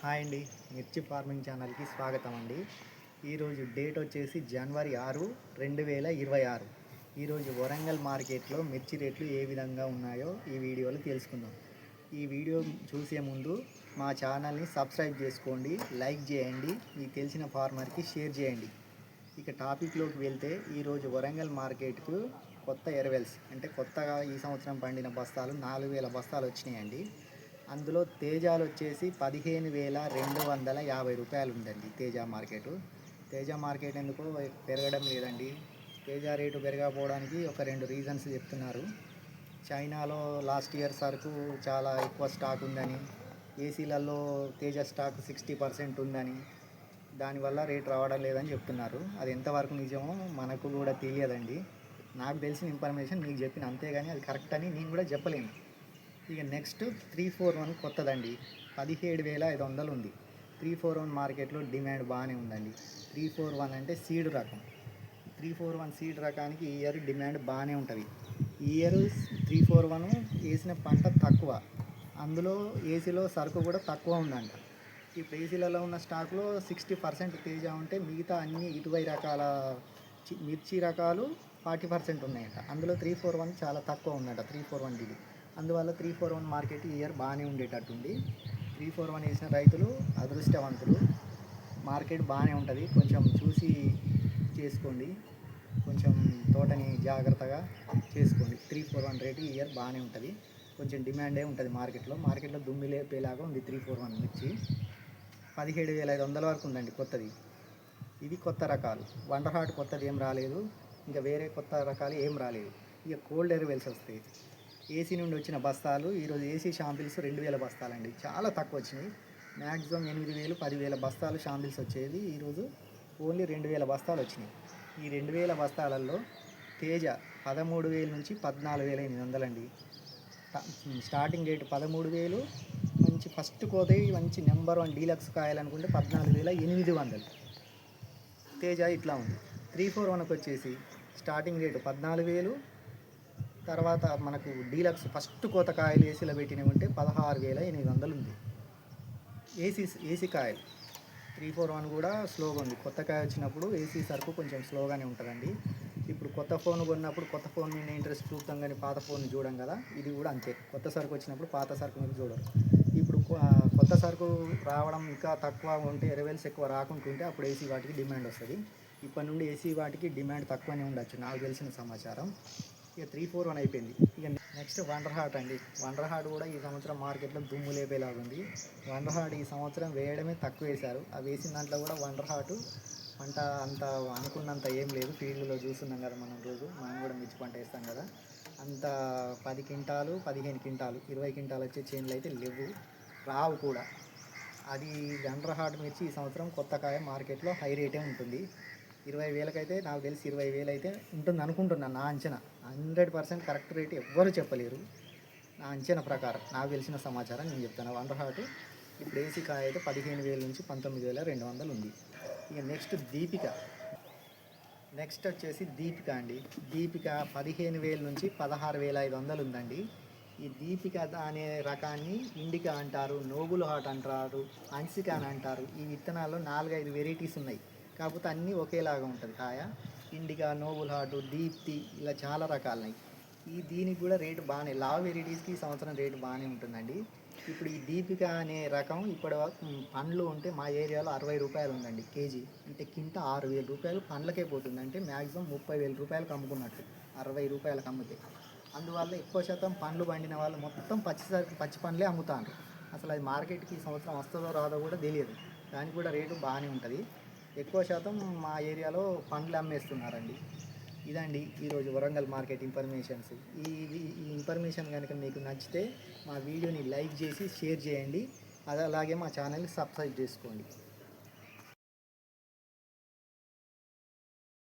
Hi అండి మిర్చి farming ఛానల్కి స్వాగతం అండి. ఈరోజు డేట్ వచ్చేసి జనవరి ఆరు రెండు వేల ఇరవై ఆరు. ఈరోజు వరంగల్ మార్కెట్లో మిర్చి రేట్లు ఏ విధంగా ఉన్నాయో ఈ వీడియోలో తెలుసుకుందాం. ఈ వీడియో చూసే ముందు మా ఛానల్ని సబ్స్క్రైబ్ చేసుకోండి లైక్ చేయండి మీకు తెలిసిన ఫార్మర్కి షేర్ చేయండి. ఇక టాపిక్లోకి వెళ్తే ఈరోజు వరంగల్ మార్కెట్కు కొత్త ఎరవెల్స్ అంటే కొత్తగా ఈ సంవత్సరం పండిన బస్తాలు నాలుగు వేల బస్తాలు వచ్చినాయండి. అందులో తేజాలు వచ్చేసి పదిహేను వేల రెండు వందల యాభై రూపాయలు ఉందండి తేజ మార్కెట్. తేజ మార్కెట్ ఎందుకో పెరగడం లేదండి. తేజ రేటు పెరగకపోవడానికి ఒక రెండు రీజన్స్ చెప్తున్నారు. చైనాలో లాస్ట్ ఇయర్ సరుకు చాలా ఎక్కువ స్టాక్ ఉందని ఏసీలలో తేజ స్టాక్ సిక్స్టీ పర్సెంట్ ఉందని దానివల్ల రేట్ రావడం లేదని చెప్తున్నారు. అది ఎంతవరకు నిజమో మనకు కూడా తెలియదండి. నాకు తెలిసిన ఇన్ఫర్మేషన్ మీకు చెప్పిన అంతేగాని అది కరెక్ట్ అని నేను కూడా చెప్పలేను. ఇక నెక్స్ట్ త్రీ ఫోర్ వన్ కొత్తదండి. పదిహేడు వేల ఐదు వందలు ఉంది. త్రీ ఫోర్ వన్ మార్కెట్లో డిమాండ్ బాగానే ఉందండి. త్రీ ఫోర్ వన్ అంటే సీడ్ రకం. త్రీ ఫోర్ వన్ సీడ్ రకానికి ఈ ఇయర్ డిమాండ్ బాగానే ఉంటుంది. ఈ ఇయర్ త్రీ ఫోర్ వన్ వేసిన పంట తక్కువ. అందులో ఏసీలో సరుకు కూడా తక్కువ ఉందంట. ఇప్పుడు ఏసీలలో ఉన్న స్టాక్లో సిక్స్టీ పర్సెంట్ తేజ ఉంటే మిగతా అన్ని ఇరవై రకాల చి- మిర్చి రకాలు ఫార్టీ పర్సెంట్ ఉన్నాయంట. అందులో త్రీ ఫోర్ వన్ చాలా తక్కువ ఉందంట. త్రీ ఫోర్ వన్ డిగ్రీ అందువల్ల త్రీ ఫోర్ వన్ మార్కెట్ ఈ ఇయర్ బాగానే ఉండేటట్టుంది. త్రీ ఫోర్ వన్ వేసిన రైతులు అదృష్టవంతులు. మార్కెట్ బాగానే ఉంటుంది. కొంచెం చూసి చేసుకోండి. కొంచెం తోటని జాగ్రత్తగా చేసుకోండి. త్రీ ఫోర్ వన్ రేటు ఈ ఇయర్ బాగానే ఉంటుంది. కొంచెం డిమాండే ఉంటుంది మార్కెట్లో మార్కెట్లో దుమ్మి లేపేలాగా ఉంది త్రీ ఫోర్ వన్ మిర్చి పదిహేడు వేల ఐదు వందల వరకు ఉందండి కొత్తది. ఇది కొత్త రకాలు. వండర్ హార్ట్ కొత్తది ఏం రాలేదు. ఇంకా వేరే కొత్త రకాలు ఏం రాలేదు. ఇక కోల్డ్ ఎయిర్వెల్స్ వస్తాయి. ఏసీ నుండి వచ్చిన బస్తాలు ఈరోజు ఏసీ షాంపిల్స్ రెండు వేల బస్తాలండి. చాలా తక్కువ వచ్చినాయి మ్యాక్సిమం ఎనిమిది వేలు పదివేల బస్తాలు షాంపిల్స్ వచ్చేది. ఈరోజు ఓన్లీ రెండు వేల బస్తాలు వచ్చినాయి. ఈ రెండు వేల బస్తాలలో తేజ పదమూడు వేల నుంచి పద్నాలుగు వేల ఎనిమిది వందలండి స్టార్టింగ్ రేట్ పదమూడు వేలు మంచి ఫస్ట్ కోతే మంచి నెంబర్ వన్ డీలక్స్ కాయాలనుకుంటే పద్నాలుగు వేల ఎనిమిది వందలు. తేజ ఇట్లా ఉంది. త్రీ ఫోర్ వన్కి వచ్చేసి స్టార్టింగ్ రేటు పద్నాలుగు వేలు తర్వాత మనకు డీలక్స్ ఫస్ట్ కోత కాయలు ఏసీలో పెట్టినవి ఉంటే పదహారు వేల ఎనిమిది వందలు ఉంది. ఏసీ ఏసీ కాయలు. త్రీ ఫోర్ వన్ కూడా స్లోగా ఉంది. కొత్త కాయ వచ్చినప్పుడు ఏసీ సరుకు కొంచెం స్లోగానే ఉంటుందండి. ఇప్పుడు కొత్త ఫోన్ కొన్నప్పుడు కొత్త ఫోన్ మీద ఇంట్రెస్ట్ చూపుతాం కానీ పాత ఫోన్ చూడం కదా ఇది కూడా అంతే. కొత్త సరుకు వచ్చినప్పుడు పాత సరుకు మీద చూడరు. ఇప్పుడు కొ- కొత్త సరుకు రావడం ఇంకా తక్కువ ఉంటే ఎరవేల్స్ ఎక్కువ రాకుంటుంటే అప్పుడు ఏసీ వాటికి డిమాండ్ వస్తుంది. ఇప్పటి నుండి ఏసీ వాటికి డిమాండ్ తక్కువనే ఉండొచ్చు నాకు తెలిసిన సమాచారం. ఇక త్రీ ఫోర్ వన్ అయిపోయింది. ఇక నెక్స్ట్ వండర్ హార్ట్ అండి. వండర్ హార్ట్ కూడా ఈ సంవత్సరం మార్కెట్లో దుమ్ము లేపేలాగా ఉంది. వండర్ హార్ట్ ఈ సంవత్సరం వేయడమే తక్కువ వేశారు. ఆ వేసిన దాంట్లో కూడా వండర్ హార్ట్ పంట అంత అనుకున్నంత ఏం లేదు. ఫీల్డ్లో చూస్తున్నాం కదా మనం రోజు. మనం కూడా మిర్చి పంట వేస్తాం కదా. అంత పది క్వింటాలు పదిహేను క్వింటాలు ఇరవై క్వింటాలు వచ్చే చేనులు అయితే లేవు. రావు కూడా. అది వండర్ హార్ట్ మిర్చి ఈ సంవత్సరం కొత్త కాయ మార్కెట్లో హై రేటే ఉంటుంది. ఇరవై వేలకైతే నాకు తెలిసి ఇరవై వేలు అయితే ఉంటుంది అనుకుంటున్నాను నా అంచనా. హండ్రెడ్ పర్సెంట్ కరెక్ట్ రేట్ ఎవ్వరు చెప్పలేరు. నా అంచనా ప్రకారం నాకు తెలిసిన సమాచారం నేను చెప్తాను. వండర్ హార్ట్ ఇప్పుడు ఏసీ కాయ అయితే పదిహేను వేల నుంచి పంతొమ్మిది వేల రెండు వందలు ఉంది. ఇక నెక్స్ట్ దీపిక. నెక్స్ట్ వచ్చేసి దీపిక అండి. దీపిక పదిహేను వేల నుంచి పదహారు వేల ఐదు వందలు ఉందండి. ఈ దీపిక అనే రకాన్ని ఇండికా అంటారు నోబుల్ హాట్ అంటారు అన్సికా అని అంటారు. ఈ విత్తనాల్లో నాలుగైదు వెరైటీస్ ఉన్నాయి. కాకపోతే అన్నీ ఒకేలాగా ఉంటుంది. కాయ ఇండిగా నోబుల్ హార్ట్ దీప్తి ఇలా చాలా రకాలున్నాయి. ఈ దీనికి కూడా రేటు బాగానే లావ్ వెరైటీస్కి ఈ సంవత్సరం రేటు బాగానే ఉంటుందండి. ఇప్పుడు ఈ దీపిక అనే రకం ఇప్పుడు పండ్లు ఉంటే మా ఏరియాలో అరవై రూపాయలు ఉందండి కేజీ. అంటే కింట ఆరు వేల రూపాయలు పండ్లకే పోతుంది. అంటే మ్యాక్సిమం ముప్పై వేల రూపాయలకు అమ్ముకున్నట్టు. అరవై రూపాయలకు అమ్మితే. అందువల్ల ఎక్కువ శాతం పండ్లు పండిన వాళ్ళు మొత్తం పచ్చిసరికి పచ్చి పండ్లే అమ్ముతారు అసలు అది మార్కెట్కి ఈ సంవత్సరం వస్తుందో రాదో కూడా తెలియదు. దానికి కూడా రేటు బాగానే ఉంటుంది. ఎక్కువ శాతం మా ఏరియాలో పండ్లు అమ్మేస్తున్నారండి. ఇదండి ఈరోజు వరంగల్ మార్కెట్ ఇన్ఫర్మేషన్స్. ఈ ఈ- ఇన్ఫర్మేషన్ కనుక మీకు నచ్చితే మా వీడియోని లైక్ చేసి షేర్ చేయండి. అది అలాగే మా ఛానల్ని సబ్స్క్రైబ్ చేసుకోండి.